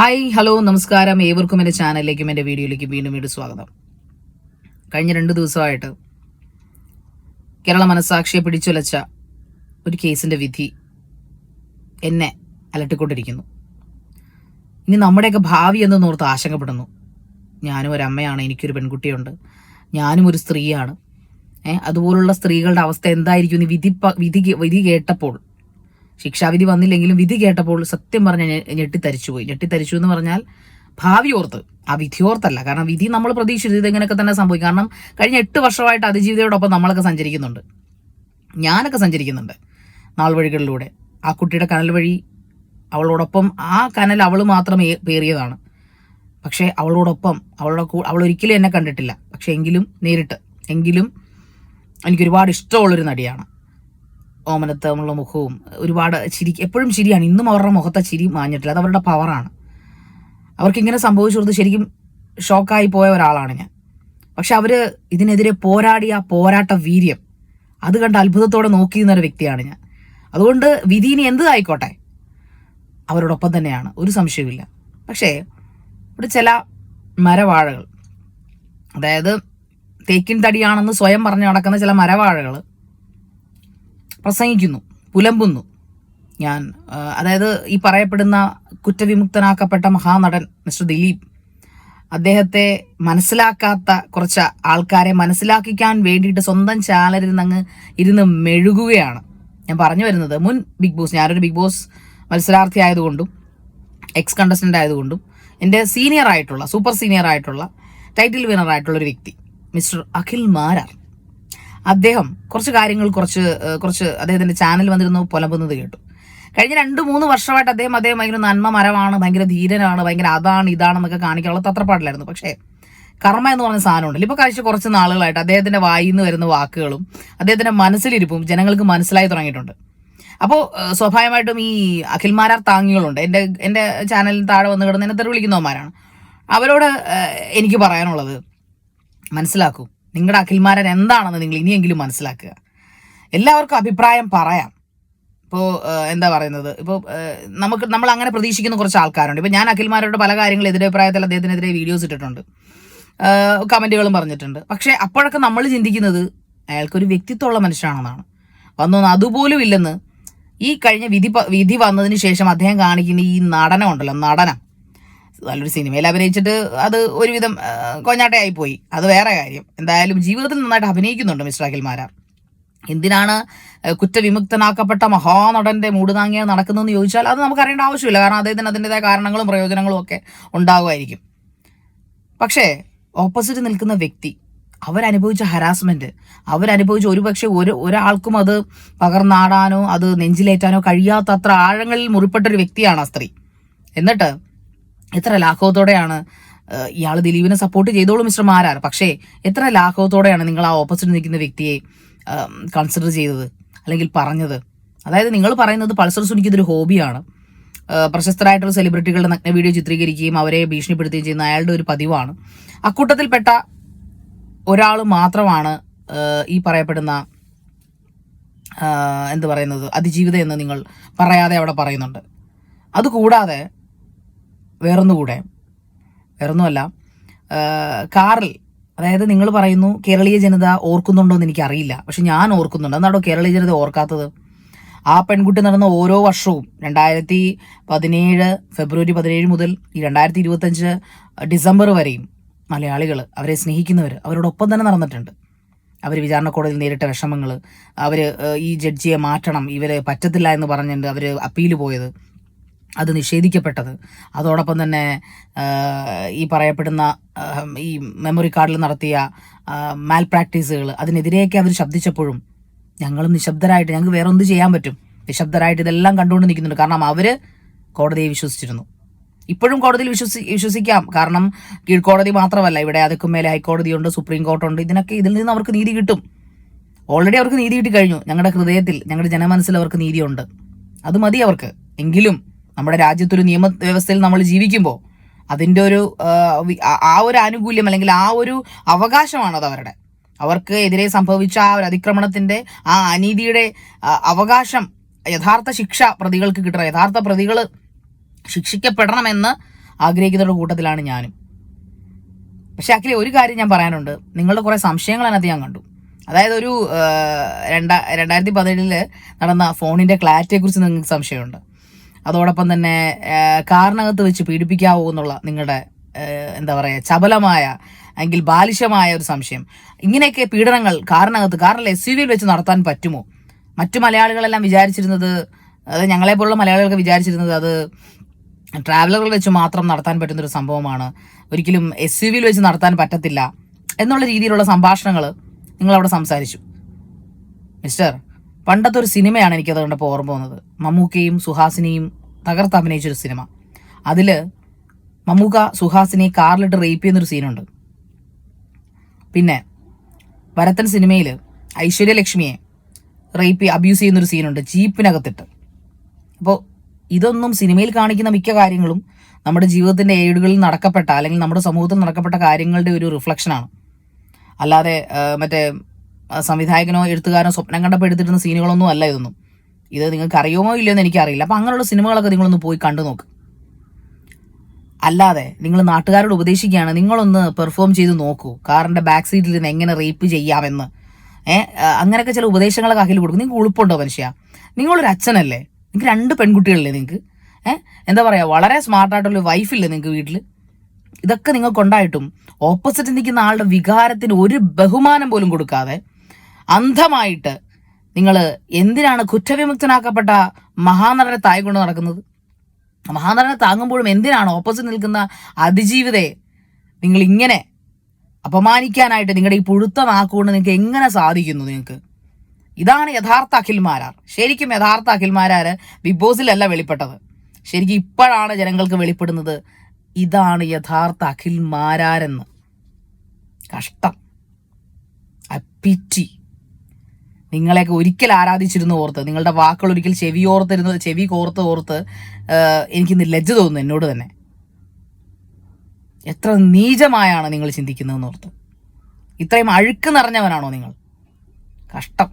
Hi hello നമസ്കാരം. ഏവർക്കും എന്റെ ചാനലിലേക്കും എന്റെ വീഡിയോയിലേക്കും വീണ്ടും വീണ്ടും സ്വാഗതം. കഴിഞ്ഞ രണ്ട് ദിവസമായിട്ട് കേരള മനസാക്ഷിയെ പിടിച്ചുലച്ച ഒരു കേസിന്റെ വിധി എന്നെ അലട്ടിക്കൊണ്ടിരിക്കുന്നു. ഇനി നമ്മുടെയൊക്കെ ഭാവി എന്ന് ഓർത്ത് ആശങ്കപ്പെടുന്നു. ഞാനും ഒരു അമ്മയാണ് എനിക്കൊരു പെൺകുട്ടിയുണ്ട്. ഞാനും ഒരു സ്ത്രീയാണ്. ഏഹ് അതുപോലുള്ള സ്ത്രീകളുടെ അവസ്ഥ എന്തായിരിക്കും? വിധി വിധി വിധി കേട്ടപ്പോൾ ശിക്ഷാവിധി വന്നില്ലെങ്കിലും വിധി കേട്ടപ്പോൾ സത്യം പറഞ്ഞ ഞെട്ടിത്തരിച്ചു പോയി ഞെട്ടിത്തരിച്ചു എന്ന് പറഞ്ഞാൽ ഭാവി ഓർത്ത്. ആ വിധി ഓർത്തല്ല. കാരണം വിധി നമ്മൾ പ്രതീക്ഷിച്ചത് ഇതെങ്ങനെയൊക്കെ തന്നെ സംഭവിക്കും. കാരണം കഴിഞ്ഞ എട്ട് വർഷമായിട്ട് അതിജീവിതയോടൊപ്പം നമ്മളൊക്കെ സഞ്ചരിക്കുന്നുണ്ട്. ഞാനൊക്കെ സഞ്ചരിക്കുന്നുണ്ട് നാൾ വഴികളിലൂടെ. ആ കുട്ടിയുടെ കനൽ വഴി അവളോടൊപ്പം ആ കനൽ അവൾ മാത്രം പേറിയതാണ്. പക്ഷേ അവളോടൊപ്പം അവളുടെ അവൾ ഒരിക്കലും എന്നെ കണ്ടിട്ടില്ല. പക്ഷെ എങ്കിലും നേരിട്ട് എങ്കിലും എനിക്ക് ഒരുപാട് ഇഷ്ടമുള്ളൊരു നടിയാണ്. ഓമനത്തമുള്ള മുഖവും ഒരുപാട് ചിരി എപ്പോഴും ചിരിയാണ്. ഇന്നും അവരുടെ മുഖത്തെ ചിരി മാഞ്ഞിട്ടില്ല. അത് അവരുടെ പവറാണ് അവർക്ക് ഇങ്ങനെ സംഭവിച്ചു ശരിക്കും ഷോക്കായി പോയ ഒരാളാണ് ഞാൻ. പക്ഷെ അവർ ഇതിനെതിരെ പോരാടിയ പോരാട്ട വീര്യം അത് കണ്ട് അത്ഭുതത്തോടെ നോക്കി നിന്നൊരു വ്യക്തിയാണ് ഞാൻ. അതുകൊണ്ട് വിധീനി എന്ത് ആയിക്കോട്ടെ? അവരോടൊപ്പം തന്നെയാണ്. ഒരു സംശയവുമില്ല. പക്ഷേ ഇവിടെ ചില മരവാഴകൾ അതായത് തേക്കിൻ തടിയാണെന്ന് സ്വയം പറഞ്ഞു നടക്കുന്ന ചില മരവാഴകൾ പ്രസംഗിക്കുന്നു പുലമ്പുന്നു. ഞാൻ അതായത് ഈ പറയപ്പെടുന്ന കുറ്റവിമുക്തനാക്കപ്പെട്ട മഹാനടൻ മിസ്റ്റർ ദിലീപ് അദ്ദേഹത്തെ മനസ്സിലാക്കാത്ത കുറച്ച് ആൾക്കാരെ മനസ്സിലാക്കിക്കാൻ വേണ്ടിയിട്ട് സ്വന്തം അങ്ങ് ഇരുന്ന് മെഴുകുകയാണ് ഞാൻ പറഞ്ഞു വരുന്നത്. മുൻ ബിഗ് ബോസ് ഞാനൊരു ബിഗ് ബോസ് മത്സരാർത്ഥി ആയതുകൊണ്ടും എക്സ് കണ്ടസ്റ്റന്റ് ആയതുകൊണ്ടും എന്റെ സീനിയർ ആയിട്ടുള്ള സൂപ്പർ സീനിയർ ആയിട്ടുള്ള ടൈറ്റിൽ വിനർ ആയിട്ടുള്ള ഒരു വ്യക്തി മിസ്റ്റർ അഖിൽ മാരാർ. അദ്ദേഹം കുറച്ച് കാര്യങ്ങൾ കുറച്ച് കുറച്ച് അദ്ദേഹത്തിന്റെ ചാനൽ വന്നിരുന്നു പുലമ്പുന്നത് കേട്ടു. കഴിഞ്ഞ രണ്ട് മൂന്ന് വർഷമായിട്ട് അദ്ദേഹം അദ്ദേഹം ഭയങ്കര നന്മ മരമാണ് ഭയങ്കര ധീരനാണ് ഭയങ്കര അതാണ് ഇതാണെന്നൊക്കെ കാണിക്കാനുള്ള തത്രപ്പാടിലായിരുന്നു പക്ഷേ കർമ്മ എന്ന് പറഞ്ഞ സാധനമുണ്ടല്ലോ. ഇപ്പോൾ ഇപ്പൊ കഴിച്ച കുറച്ച് നാളുകളായിട്ട് അദ്ദേഹത്തിന്റെ വായിൽ നിന്ന് വരുന്ന വാക്കുകളും അദ്ദേഹത്തിന്റെ മനസ്സിലിരിപ്പും ജനങ്ങൾക്ക് മനസ്സിലായി തുടങ്ങിയിട്ടുണ്ട്. അപ്പോൾ സ്വാഭാവികമായിട്ടും ഈ അഖിൽമാരാർ താങ്ങികളുണ്ട്. എന്റെ എന്റെ ചാനലിൽ താഴെ വന്ന് കിടന്ന് എന്നെ തെറി വിളിക്കുന്നവന്മാരാണ് അവരോട് എനിക്ക് പറയാനുള്ളത് മനസ്സിലാക്കൂ. നിങ്ങളുടെ അഖിൽമാരൻ എന്താണെന്ന് നിങ്ങൾ ഇനിയെങ്കിലും മനസ്സിലാക്കുക. എല്ലാവർക്കും അഭിപ്രായം പറയാം. ഇപ്പോൾ എന്താ പറയുന്നത്? ഇപ്പോൾ നമുക്ക് നമ്മൾ അങ്ങനെ പ്രതീക്ഷിക്കുന്ന കുറച്ച് ആൾക്കാരുണ്ട്. ഇപ്പോൾ ഞാൻ അഖിൽമാരോട് പല കാര്യങ്ങളും എതിരഭിപ്രായത്തിൽ അദ്ദേഹത്തിനെതിരെ വീഡിയോസ് ഇട്ടിട്ടുണ്ട്. കമന്റുകളും പറഞ്ഞിട്ടുണ്ട്. പക്ഷേ അപ്പോഴൊക്കെ നമ്മൾ ചിന്തിക്കുന്നത് അയാൾക്കൊരു വ്യക്തിത്വമുള്ള മനുഷ്യനാണെന്നാണ്. വന്നൊന്ന് അതുപോലും ഇല്ലെന്ന് ഈ കഴിഞ്ഞ വിധി വിധി വന്നതിന് ശേഷം അദ്ദേഹം കാണിക്കുന്ന ഈ നടനം ഉണ്ടല്ലോ നടനം. നല്ലൊരു സിനിമയിൽ അഭിനയിച്ചിട്ട് അത് ഒരുവിധം കൊഞ്ഞാട്ടയായി പോയി അത് വേറെ കാര്യം. എന്തായാലും ജീവിതത്തിൽ നന്നായിട്ട് അഭിനയിക്കുന്നുണ്ട് മിസ്റ്റർ അഖിൽമാരാർ എന്തിനാണ് കുറ്റവിമുക്തനാക്കപ്പെട്ട മഹാനടന്റെ മൂടുതാങ്ങിയ നടക്കുന്നതെന്ന് ചോദിച്ചാൽ അത് നമുക്ക് അറിയേണ്ട ആവശ്യമില്ല. കാരണം അദ്ദേഹത്തിന് അതിന്റെതായ കാരണങ്ങളും പ്രയോജനങ്ങളും ഒക്കെ ഉണ്ടാകുമായിരിക്കും പക്ഷേ ഓപ്പോസിറ്റ് നിൽക്കുന്ന വ്യക്തി അവരനുഭവിച്ച ഹരാസ്മെന്റ് അവരനുഭവിച്ച ഒരുപക്ഷെ ഒരു ഒരാൾക്കും അത് പകർന്നാടാനോ അത് നെഞ്ചിലേറ്റാനോ കഴിയാത്തത്ര ആഴങ്ങളിൽ മുറിപ്പെട്ടൊരു വ്യക്തിയാണ് ആ സ്ത്രീ. എന്നിട്ട് എത്ര ലാഘവത്തോടെയാണ് ഇയാൾ ദിലീപിനെ സപ്പോർട്ട് ചെയ്തോളൂ മിസ്റ്റർ മാരാർ. പക്ഷേ എത്ര ലാഘവത്തോടെയാണ് നിങ്ങൾ ആ ഓപ്പോസിറ്റ് നിൽക്കുന്ന വ്യക്തിയെ കൺസിഡർ ചെയ്തത് അല്ലെങ്കിൽ പറഞ്ഞത്? അതായത് നിങ്ങൾ പറയുന്നത് പൾസർ സുനിക്ക് ഹോബിയാണ്. പ്രശസ്തരായിട്ടുള്ള സെലിബ്രിറ്റികളുടെ നഗ്ന വീഡിയോ ചിത്രീകരിക്കുകയും അവരെ ഭീഷണിപ്പെടുത്തുകയും ചെയ്യുന്ന അയാളുടെ ഒരു പതിവാണ്. അക്കൂട്ടത്തിൽപ്പെട്ട ഒരാൾ മാത്രമാണ് ഈ പറയപ്പെടുന്ന എന്ത് പറയുന്നത് അതിജീവിതം എന്ന് നിങ്ങൾ പറയാതെ അവിടെ പറയുന്നുണ്ട്. അതുകൂടാതെ വേറൊന്നുകൂടെ. വേറൊന്നുമല്ല. കാറിൽ അതായത് നിങ്ങൾ പറയുന്നു കേരളീയ ജനത ഓർക്കുന്നുണ്ടോ എന്ന് എനിക്കറിയില്ല. പക്ഷെ ഞാൻ ഓർക്കുന്നുണ്ട്. എന്നാണോ കേരളീയ ജനത ഓർക്കാത്തത്? ആ പെൺകുട്ടി നടന്ന ഓരോ വർഷവും രണ്ടായിരത്തി പതിനേഴ് ഫെബ്രുവരി പതിനേഴ് മുതൽ ഈ രണ്ടായിരത്തി ഇരുപത്തഞ്ച് ഡിസംബർ വരെയും മലയാളികൾ അവരെ സ്നേഹിക്കുന്നവർ അവരോടൊപ്പം തന്നെ നടന്നിട്ടുണ്ട്. അവർ വിചാരണ കോടതിയിൽ നേരിട്ട വിഷമങ്ങൾ അവർ ഈ ജഡ്ജിയെ മാറ്റണം ഇവരെ പറ്റത്തില്ല എന്ന് പറഞ്ഞിട്ട് അവർ അപ്പീൽ പോയത്. അത് നിഷേധിക്കപ്പെട്ടത്. അതോടൊപ്പം തന്നെ ഈ പറയപ്പെടുന്ന ഈ മെമ്മറി കാർഡിൽ നടത്തിയ മാൽ പ്രാക്ടീസുകൾ അതിനെതിരെയൊക്കെ അവർ ശബ്ദിച്ചപ്പോഴും ഞങ്ങളും നിശബ്ദരായിട്ട് ഞങ്ങൾക്ക് വേറെ എന്ത് ചെയ്യാൻ പറ്റും. നിശബ്ദരായിട്ട് ഇതെല്ലാം കണ്ടുകൊണ്ട് നിൽക്കുന്നുണ്ട്. കാരണം അവർ കോടതിയെ വിശ്വസിച്ചിരുന്നു. ഇപ്പോഴും കോടതിയിൽ വിശ്വസി വിശ്വസിക്കാം. കാരണം കീഴ്ക്കോടതി മാത്രമല്ല ഇവിടെ അതൊക്കെ മേലെ ഹൈക്കോടതിയുണ്ട് സുപ്രീം കോർട്ടുണ്ട്. ഇതിനൊക്കെ ഇതിൽ നിന്ന് അവർക്ക് നീതി കിട്ടും. ഓൾറെഡി അവർക്ക് നീതി കിട്ടി കഴിഞ്ഞു ഞങ്ങളുടെ ഹൃദയത്തിൽ ഞങ്ങളുടെ ജനമനസ്സിൽ അവർക്ക് നീതിയുണ്ട്. അത് മതി അവർക്ക്. എങ്കിലും നമ്മുടെ രാജ്യത്തൊരു നിയമ വ്യവസ്ഥയിൽ നമ്മൾ ജീവിക്കുമ്പോൾ അതിന്റെ ഒരു ആ, ഒരു ആനുകൂല്യം അല്ലെങ്കിൽ ആ ഒരു അവകാശമാണത് അവരുടെ. അവർക്ക് എതിരെ സംഭവിച്ച ആ ഒരു അതിക്രമണത്തിന്റെ ആ അനീതിയുടെ അവകാശം യഥാർത്ഥ ശിക്ഷ പ്രതികൾക്ക് കിട്ടണം. യഥാർത്ഥ പ്രതികൾ ശിക്ഷിക്കപ്പെടണമെന്ന് ആഗ്രഹിക്കുന്നവരുടെ കൂട്ടത്തിലാണ് ഞാനും. പക്ഷെ അഖിലെ ഒരു കാര്യം ഞാൻ പറയാനുണ്ട്. നിങ്ങളുടെ കുറേ സംശയങ്ങൾ അതിനകത്ത് ഞാൻ കണ്ടു. അതായത് ഒരു രണ്ടാ രണ്ടായിരത്തി പതിനേഴിൽ നടന്ന ഫോണിന്റെ ക്ലാരിറ്റിയെക്കുറിച്ച് നിങ്ങൾക്ക് സംശയമുണ്ട്. അതോടൊപ്പം തന്നെ കാറിനകത്ത് വെച്ച് പീഡിപ്പിക്കാവോ എന്നുള്ള നിങ്ങളുടെ എന്താ പറയുക ചപലമായ അല്ലെങ്കിൽ ബാലിശമായ ഒരു സംശയം. ഇങ്ങനെയൊക്കെ പീഡനങ്ങൾ കാറിനകത്ത് കാറിൽ എസ് യു വിയിൽ വെച്ച് നടത്താൻ പറ്റുമോ? മറ്റു മലയാളികളെല്ലാം വിചാരിച്ചിരുന്നത് അത് ഞങ്ങളെപ്പോലുള്ള മലയാളികളൊക്കെ വിചാരിച്ചിരുന്നത് അത് ട്രാവലറുകൾ വെച്ച് മാത്രം നടത്താൻ പറ്റുന്ന ഒരു സംഭവമാണ്. ഒരിക്കലും എസ് യു വിയിൽ വെച്ച് നടത്താൻ പറ്റത്തില്ല എന്നുള്ള രീതിയിലുള്ള സംഭാഷണങ്ങൾ നിങ്ങളവിടെ സംസാരിച്ചു. മിസ്റ്റർ പണ്ടത്തെ ഒരു സിനിമയാണ് എനിക്കത് കണ്ടപ്പോൾ ഓർമ്മ വന്നത്. മമ്മൂക്കയും സുഹാസിനിയും തകർത്ത് അഭിനയിച്ചൊരു സിനിമ. അതിൽ മമ്മൂക്ക സുഹാസിനി കാറിലിട്ട് റേപ്പ് ചെയ്യുന്നൊരു സീനുണ്ട്. പിന്നെ വരത്തൻ സിനിമയിൽ ഐശ്വര്യലക്ഷ്മിയെ റേപ്പ് അബ്യൂസ് ചെയ്യുന്നൊരു സീനുണ്ട് ജീപ്പിനകത്തിട്ട്. അപ്പോൾ ഇതൊന്നും സിനിമയിൽ കാണിക്കുന്ന മിക്ക കാര്യങ്ങളും നമ്മുടെ ജീവിതത്തിന്റെ ഏടുകളിൽ നടക്കപ്പെട്ട അല്ലെങ്കിൽ നമ്മുടെ സമൂഹത്തിൽ നടക്കപ്പെട്ട കാര്യങ്ങളുടെ ഒരു റിഫ്ലക്ഷനാണ്. അല്ലാതെ മറ്റേ സംവിധായകനോ എഴുത്തുകാരനോ സ്വപ്നം കണ്ടപ്പോൾ എടുത്തിരുന്ന സീനുകളൊന്നും അല്ല ഇതൊന്നും. ഇത് നിങ്ങൾക്ക് അറിയുമോ ഇല്ലയോ എന്ന് എനിക്കറിയില്ല. അപ്പം അങ്ങനെയുള്ള സിനിമകളൊക്കെ നിങ്ങളൊന്ന് പോയി കണ്ടു നോക്ക്. അല്ലാതെ നിങ്ങൾ നാട്ടുകാരോട് ഉപദേശിക്കുകയാണ് നിങ്ങളൊന്ന് പെർഫോം ചെയ്ത് നോക്കൂ. കാറിന്റെ ബാക്ക് സീറ്റിൽ നിന്ന് എങ്ങനെ റേപ്പ് ചെയ്യാമെന്ന്. ഏഹ് അങ്ങനെയൊക്കെ ചില ഉപദേശങ്ങളൊക്കെ അഖിൽ കൊടുക്കും. നിങ്ങൾക്ക് ഉളുപ്പുണ്ടോ മനുഷ്യ? നിങ്ങളൊരു അച്ഛനല്ലേ? നിങ്ങൾക്ക് രണ്ട് പെൺകുട്ടികളല്ലേ നിങ്ങൾക്ക്? ഏഹ് എന്താ പറയുക വളരെ സ്മാർട്ടായിട്ടുള്ള വൈഫില്ലേ നിങ്ങൾക്ക് വീട്ടിൽ ഇതൊക്കെ നിങ്ങൾക്കുണ്ടായിട്ടും ഓപ്പോസിറ്റ് നിൽക്കുന്ന ആളുടെ വികാരത്തിന് ഒരു ബഹുമാനം പോലും കൊടുക്കാതെ അന്ധമായിട്ട് നിങ്ങൾ എന്തിനാണ് കുറ്റവിമുക്തനാക്കപ്പെട്ട മഹാനടനെ തായ് കൊണ്ട് നടക്കുന്നത്? മഹാനടനെ താങ്ങുമ്പോഴും എന്തിനാണ് ഓപ്പോസിറ്റ് നിൽക്കുന്ന അതിജീവിതയെ നിങ്ങൾ ഇങ്ങനെ അപമാനിക്കാനായിട്ട് നിങ്ങളുടെ ഈ പുഴുത്ത നാക്കുകൊണ്ട് നിങ്ങൾക്ക് എങ്ങനെ സാധിക്കുന്നു നിങ്ങൾക്ക്? ഇതാണ് യഥാർത്ഥ അഖിൽമാരാർ. ശരിക്കും യഥാർത്ഥ അഖിൽമാരാർ ബിഗ് ബോസിലല്ല വെളിപ്പെട്ടത്. ശരിക്കും ഇപ്പോഴാണ് ജനങ്ങൾക്ക് വെളിപ്പെടുന്നത് ഇതാണ് യഥാർത്ഥ അഖിൽമാരാരെന്ന്. കഷ്ടം. അപ്പിറ്റി നിങ്ങളെയൊക്കെ ഒരിക്കൽ ആരാധിച്ചിരുന്നു ഓർത്ത് നിങ്ങളുടെ വാക്കുകൾ ഒരിക്കൽ ചെവി ഓർത്തിരുന്നു ചെവി കോർത്ത് ഓർത്ത് എനിക്ക് എനിക്കിന്ന് ലജ്ജ തോന്നുന്നു എന്നോട് തന്നെ. എത്ര നീചമായാണ് നിങ്ങൾ ചിന്തിക്കുന്നതെന്ന് ഓർത്ത്. ഇത്രയും അഴുക്ക് നിറഞ്ഞവനാണോ നിങ്ങൾ? കഷ്ടം.